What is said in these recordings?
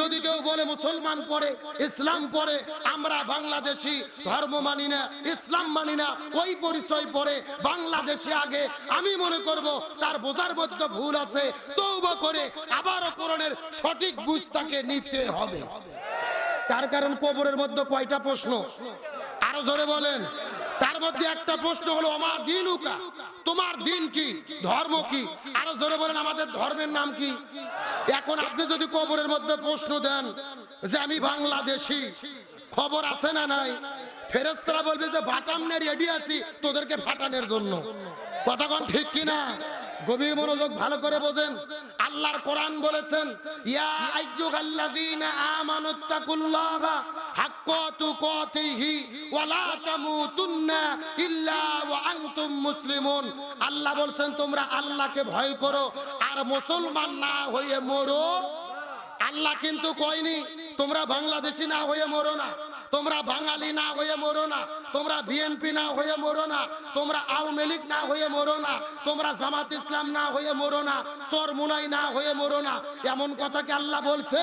যদি কেউ বলে মুসলমান পড়ে, ইসলাম পড়ে, আমরা বাংলাদেশি, ধর্ম মানি না, ইসলাম মানি না, ওই পরিচয় পড়ে, বাংলাদেশে আগে, আমি মনে করব তার বোঝার মধ্যে ভুল আছে তৌবা করে আবারও কোরআনের সঠিক বুঝ তাকে নিতে হবে। তার কারণ কবরের মধ্যে কয়টা প্রশ্ন? আরও জোরে বলেন। তার মধ্যে একটা প্রশ্ন হলো, আমার দিন উকা তোমার দিন কি? ধর্ম কি? আরও জোরে বলেন, আমাদের ধর্মের নাম কি? এখন আপনি যদি কবরের মধ্যে প্রশ্ন দেন যে, আমি বাংলাদেশি, খবর আছে না নাই? ফেরেস্তারা বলবে যে ভাটামনে রেডি আছি তোদেরকে ফাটানোর জন্য। কথাক্ষণ ঠিক কিনা? গভীর মনোযোগ ভালো করে বোঝেন। আল্লাহর কোরআন বলেছেন, ইয়া আইয়ুহাল্লাযীনা আমানুত্তাকুল্লাহা আল্লাহ বলছেন, তোমরা আল্লাহকে ভয় করো আর মুসলমান না হয়ে মরো। আল্লাহ কিন্তু কয়নি, তোমরা বাংলাদেশি না হয়ে মরো না, তোমরা বাঙালি না হয়ে মরো না, তোমরা বিএনপি না হয়ে মরো না, তোমরা আওয়ামী লীগ না হয়ে মরো না, তোমরা জামাত ইসলাম না হয়ে মরো না, চরমুনাই না হয়ে মরো না। এমন কথা কি আল্লাহ বলছে?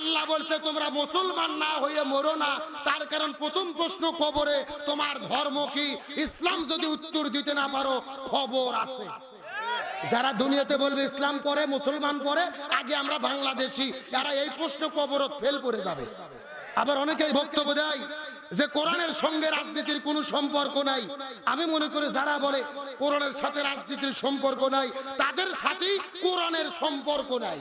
আল্লাহ বলছে, তোমরা মুসলমান না হয়ে মরো না। তার কারণ প্রথম প্রশ্ন কবরে, তোমার ধর্ম কি? ইসলাম যদি উত্তর দিতে না পারো, খবর আছে। যারা দুনিয়াতে বলবে, ইসলাম পরে মুসলমান পরে আগে আমরা বাংলাদেশি। যারা এই প্রশ্ন কবরত ফেল করে যাবে। আবার অনেকেই বক্তব্য দেয় যে, কোরআনের সঙ্গে রাজনীতির কোনো সম্পর্ক নাই। আমি মনে করি, যারা বলে, কোরআনের সাথে রাজনীতির সম্পর্ক নাই, তাদের সাথেই কোরআনের সম্পর্ক নাই।